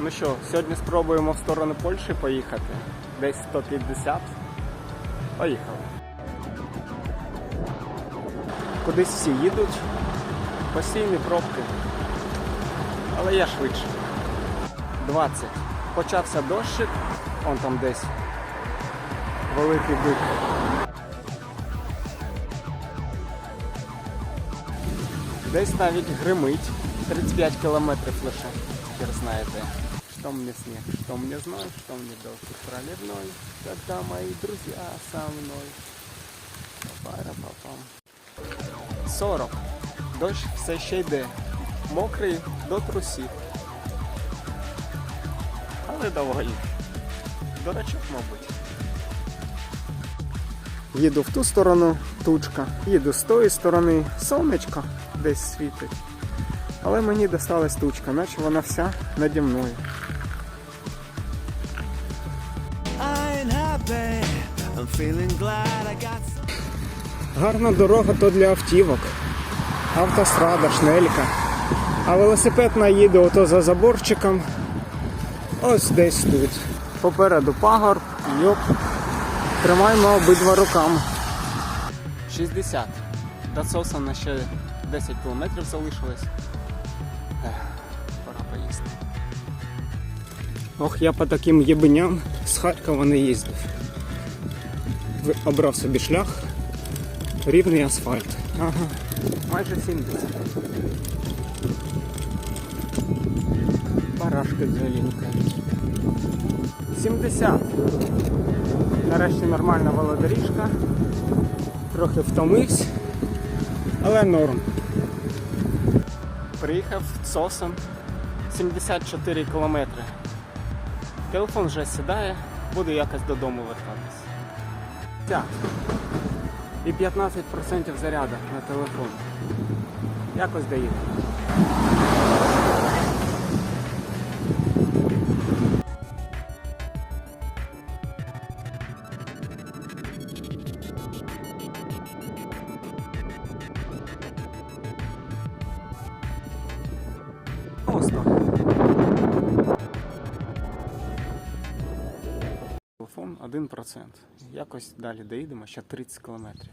Ну що, сьогодні спробуємо в сторону Польщі поїхати. Десь 150. Поїхали. Кудись всі їдуть. Постійні пробки. Але я швидше. 20. Почався дощик. Он там десь. Великий бик. Десь навіть гримить. 35 кілометрів лише. Хер знаєте. Что мне снег, что мне знать, что мне дождь проливной, когда мои друзья со мной. Пара-папам. 40. Дощ все ще йде. Мокрий до трусів. Але доволі. Дурачок, мабуть. Їду в ту сторону, тучка. Їду з тої сторони, сонечко десь світить. Але мені досталась тучка, наче вона вся наді мною. Гарна дорога то для автівок. Автострада, шнелька. А велосипед наїде ото за заборчиком. Ось десь тут. Попереду пагорб, йоп. Тримаємо обидва руками. 60. До Сосана ще 10 кілометрів залишилось. Ех, Пора поїсти. Ох, я по таким єбеням з Харкова не їздив. Обрав собі шлях. Рівний асфальт. Ага. Майже 70. Барашки зеленька. 70. Нарешті нормальна велодоріжка. Трохи втомився, але норм. Приїхав Сосан 74 кілометри. Телефон вже сідає, буду якось додому вертатися. І 15% заряду на телефон. Якось доїду. Просто. Телефон 1%. Якось далі доїдемо, ще 30 кілометрів.